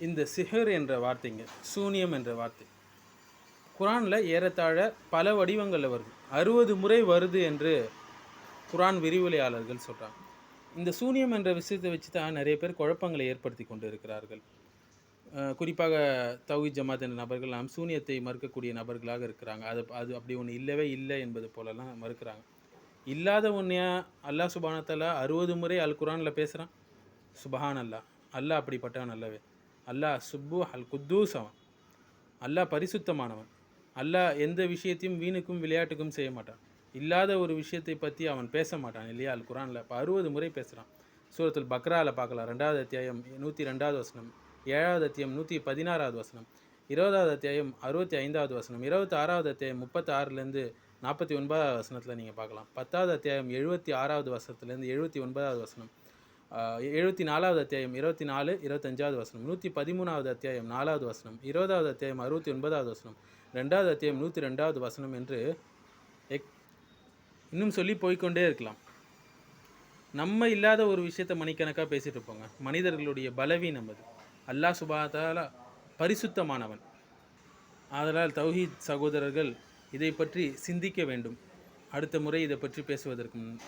இந்த சிஹர் என்ற வார்த்தைங்க சூனியம் என்ற வார்த்தை. குரானில் ஏறத்தாழ பல வடிவங்களில் வருது. அறுபது முறை வருது என்று குரான் விரிவுரையாளர்கள் சொல்கிறாங்க இந்த சூனியம் என்ற விஷயத்தை வச்சு தான் நிறைய பேர் குழப்பங்களை ஏற்படுத்தி கொண்டு இருக்கிறார்கள் குறிப்பாக தௌஹி ஜமாத் என்ற நபர்கள் நாம் சூனியத்தை மறுக்கக்கூடிய நபர்களாக இருக்கிறாங்க. அது அது அப்படி ஒன்று இல்லவே இல்லை என்பது போலலாம் மறுக்கிறாங்க. இல்லாத ஒன்றையா அல்லாஹ் சுபானத்தாலா அறுபது முறை அல் குரானில் பேசுகிறான் சுபஹான் அல்லாஹ் அல்லாஹ் அப்படிப்பட்டவன் அல்லவே. அல்லாஹ் சுப்பு அல் குத்தூஸ் அவன் அல்லாஹ் பரிசுத்தமானவன். அல்லாஹ் எந்த விஷயத்தையும் வீணுக்கும் விளையாட்டுக்கும் செய்ய மாட்டான். இல்லாத ஒரு விஷயத்தை பற்றி அவன் பேச மாட்டான் இல்லையா? அல் குரானில் இப்போ அறுபது முறை பேசுகிறான் சூரத்தில் பக்ராவில் பார்க்கலாம். ரெண்டாவது அத்தியாயம் நூற்றி ரெண்டாவது வசனம். ஏழாவது அத்தியாயம் நூற்றி பதினாறாவது வசனம். இருபதாவது அத்தியாயம் அறுபத்தி ஐந்தாவது வசனம். இருபத்தி ஆறாவது அத்தியாயம் முப்பத்தி ஆறுலேருந்து நாற்பத்தி ஒன்பதாவது வசனத்தில் நீங்கள் பார்க்கலாம். பத்தாவது அத்தியாயம் எழுபத்தி ஆறாவது வசனத்துலேருந்து எழுபத்தி ஒன்பதாவது வசனம். எழுபத்தி நாலாவது அத்தியாயம் இருபத்தி நாலு இருபத்தஞ்சாவது வசனம் நூற்றி பதிமூணாவது அத்தியாயம் நாலாவது வசனம் இருபதாவது அத்தியாயம் அறுபத்தி ஒன்பதாவது வசனம் ரெண்டாவது அத்தியாயம் நூற்றி ரெண்டாவது வசனம் என்று எக் இன்னும் சொல்லி போய்க்கொண்டே இருக்கலாம். நம்ம இல்லாத ஒரு விஷயத்த மணிக்கணக்காக பேசிகிட்டு இருப்போங்க. மனிதர்களுடைய பலவீனம் அது. அல்லாஹ் சுபாதால பரிசுத்தமானவன். ஆதலால் தௌஹீத் சகோதரர்கள் இதை பற்றி சிந்திக்க வேண்டும். அடுத்த முறை இதை பற்றி பேசுவதற்கு முன்